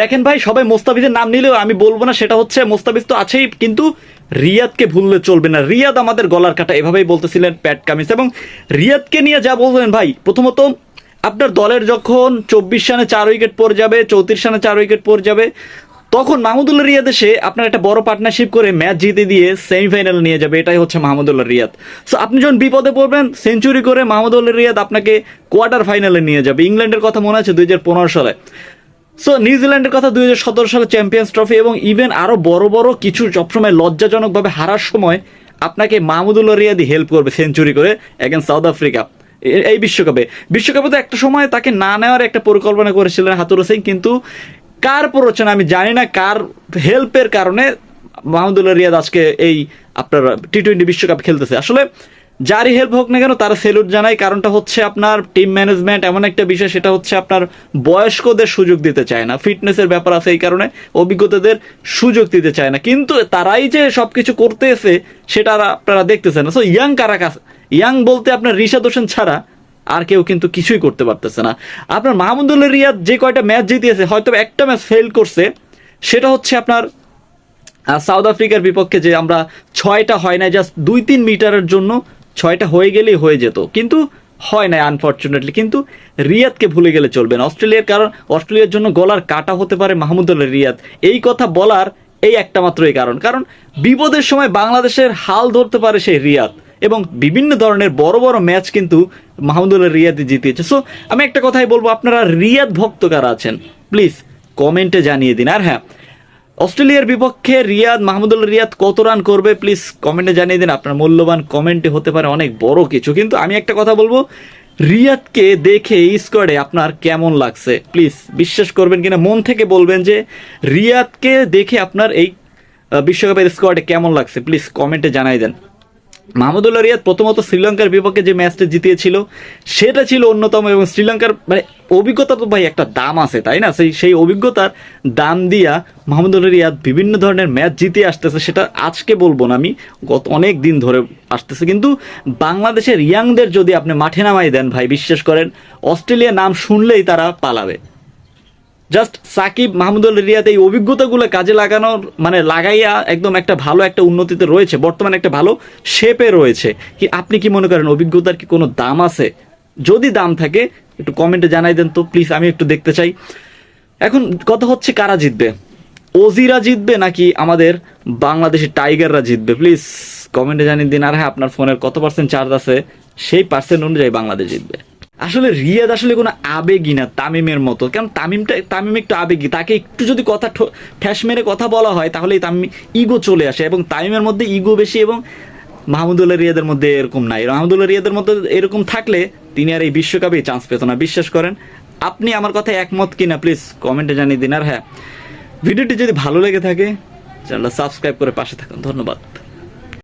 দেখেন ভাই, সবাই মোস্তাফিজের নাম নিলেও আমি বলব না, সেটা হচ্ছে মোস্তাফিজ তো আছেই, কিন্তু রিয়াদকে ভুললে চলবে না। রিয়াদ আমাদের গলার কাটা, এভাবেই বলতেছিলেন প্যাট কামিস এবং রিয়াদকে নিয়ে যা বললেন ভাই, প্রথমত আপনার দলের যখন চব্বিশ রানে চার উইকেট পড়ে যাবে, চৌত্রিশ রানে চার উইকেট পড়ে যাবে, তখন মাহমুদুল্লাহ রিয়াদ এসে আপনার একটা বড় পার্টনারশিপ করে ম্যাচ জিতে দিয়ে সেমিফাইনাল নিয়ে যাবে। এটাই হচ্ছে মাহমুদুল্লাহ রিয়াদ। সো আপনি যখন বিপদে পড়বেন সেঞ্চুরি করে মাহমুদুল্লাহ রিয়াদ আপনাকে কোয়ার্টার ফাইনালে নিয়ে যাবে। ইংল্যান্ডের কথা মনে আছে দুই হাজার পনেরো সালে। সো নিউজিল্যান্ডের কথা দুই হাজার সতেরো সালে চ্যাম্পিয়ন্স ট্রফি এবং ইভেন আরও বড় বড় কিছু সবসময় লজ্জাজনকভাবে হারার সময় আপনাকে মাহমুদুল্লাহ রিয়াদি হেল্প করবে সেঞ্চুরি করে এগেন সাউথ আফ্রিকা এই বিশ্বকাপে। বিশ্বকাপে তো একটা সময় তাকে না নেওয়ার একটা পরিকল্পনা করেছিলেন হাতুর সিং কিন্তু কার প্ররোচনা আমি জানি না, কার হেল্পের কারণে মাহমুদুল্লাহ রিয়াদ আজকে এই আপনার টি টোয়েন্টি বিশ্বকাপ খেলতেছে। আসলে যারই হেল্প হোক না কেন, তারা সেলুট জানাই কারণটা হচ্ছে আপনার টিম ম্যানেজমেন্ট এমন একটা বিষয়, সেটা হচ্ছে আপনার বয়স্কদের সুযোগ দিতে চায় না। ফিটনেসের ব্যাপার আছে এই কারণে, অভিজ্ঞতাদের সুযোগ দিতে চায় না। কিন্তু তারাই যে সবকিছু করতে এসে সেটা আপনারা দেখতেছেন সো ইয়াং কারা কাছে ইয়াং বলতে আপনার রিশাদ হোসেন ছাড়া আর কেউ কিন্তু কিছুই করতে পারতেছে না। আপনার মাহমুদুল্লাহ রিয়াদ যে কয়টা ম্যাচ জিতিয়েছে, হয়তো একটা ম্যাচ ফেল করছে, সেটা হচ্ছে আপনার সাউথ আফ্রিকার বিপক্ষে যে আমরা ছয়টা হয় না জাস্ট দুই তিন মিটারের জন্য ছয়টা হয়ে গেলেই হয়ে যেত। কিন্তু হয় না আনফর্চুনেটলি কিন্তু রিয়াদকে ভুলে গেলে চলবে না। অস্ট্রেলিয়ার কারণ, অস্ট্রেলিয়ার জন্য গলার কাটা হতে পারে মাহমুদুল্লাহ রিয়াদ। এই কথা বলার এই একটা মাত্রই কারণ। কারণ বিপদের সময় বাংলাদেশের হাল ধরতে পারে সেই রিয়াদ। এবং বিভিন্ন ধরনের বড় বড় ম্যাচ কিন্তু মাহমুদুল্লাহ রিয়াদই জিতিয়েছে। সো আমি একটা কথাই বলব, আপনারা রিয়াদ ভক্ত কারা আছেন? প্লিজ কমেন্টে জানিয়ে দিন। আর হ্যাঁ অস্ট্রেলিয়ার বিপক্ষে রিয়াদ, মাহমুদুল রিয়াদ কত রান করবে? প্লিজ কমেন্টে জানিয়ে দিন। আপনার মূল্যবান কমেন্টে হতে পারে অনেক বড় কিছু। কিন্তু আমি একটা কথা বলব, রিয়াদকে দেখে স্কোয়াডে আপনার কেমন লাগছে? প্লিজ বিশ্বাস করবেন কিনা, মন থেকে বলবেন যে রিয়াদকে দেখে আপনার এই বিশ্বকাপের স্কোয়াডে কেমন লাগছে? প্লিজ কমেন্টে জানাই দেন। মাহমুদুল্লাহ রিয়াদ প্রথমত শ্রীলঙ্কার বিপক্ষে যে ম্যাচটা জিতিয়েছিল, সেটা ছিল অন্যতম এবং শ্রীলঙ্কার মানে অভিজ্ঞতা তো ভাই একটা দাম আছে, তাই না? সেই সেই অভিজ্ঞতার দাম দিয়া মাহমুদুল্লাহ রিয়াদ বিভিন্ন ধরনের ম্যাচ জিতে আসতেছে, সেটা আজকে বলব না আমি। গত অনেক দিন ধরে আসতেছে, কিন্তু বাংলাদেশের ইয়াংদের যদি আপনি মাঠে নামাই দেন ভাই, বিশ্বাস করেন, অস্ট্রেলিয়া নাম শুনলেই তারা পালাবে। জাস্ট সাকিব, মাহমুদুল রিয়াদ এই অভিজ্ঞতাগুলো কাজে লাগানোর মানে লাগাইয়া একদম একটা ভালো একটা উন্নতিতে রয়েছে, বর্তমানে একটা ভালো শেপে রয়েছে। কি আপনি কি মনে করেন, অভিজ্ঞতার কি কোনো দাম আছে? যদি দাম থাকে, একটু কমেন্টে জানাই দেন তো প্লিজ আমি একটু দেখতে চাই। এখন কথা হচ্ছে কারা জিতবে? ওজিরা জিতবে নাকি আমাদের বাংলাদেশের টাইগাররা জিতবে? প্লিজ কমেন্টে জানিয়ে দিন। আর হ্যাঁ আপনার ফোনের কত পার্সেন্ট চার্জ আছে? সেই পার্সেন্ট অনুযায়ী বাংলাদেশ জিতবে। আসলে রিয়াদ আসলে কোনো আবেগী না তামিমের মতো। কারণ তামিমটা তামিম একটু আবেগী। তাকে একটু যদি কথা ঠ্যাস মেরে কথা বলা হয়, তাহলে তামিম ইগো চলে আসে এবং তামিমের মধ্যে ইগো বেশি এবং মাহমুদুল্লাহ রিয়াদের মধ্যে এরকম নাই। মাহমুদুল্লাহ রিয়াদের মধ্যে এরকম থাকলে তিনি আর এই বিশ্বকাপে চান্স পেত না। বিশ্বাস করেন, আপনি আমার কথা একমত কিনা প্লিজ কমেন্টে জানিয়ে দিন। আর হ্যাঁ ভিডিওটি যদি ভালো লেগে থাকে চ্যানেলটা সাবস্ক্রাইব করে পাশে থাকুন। ধন্যবাদ।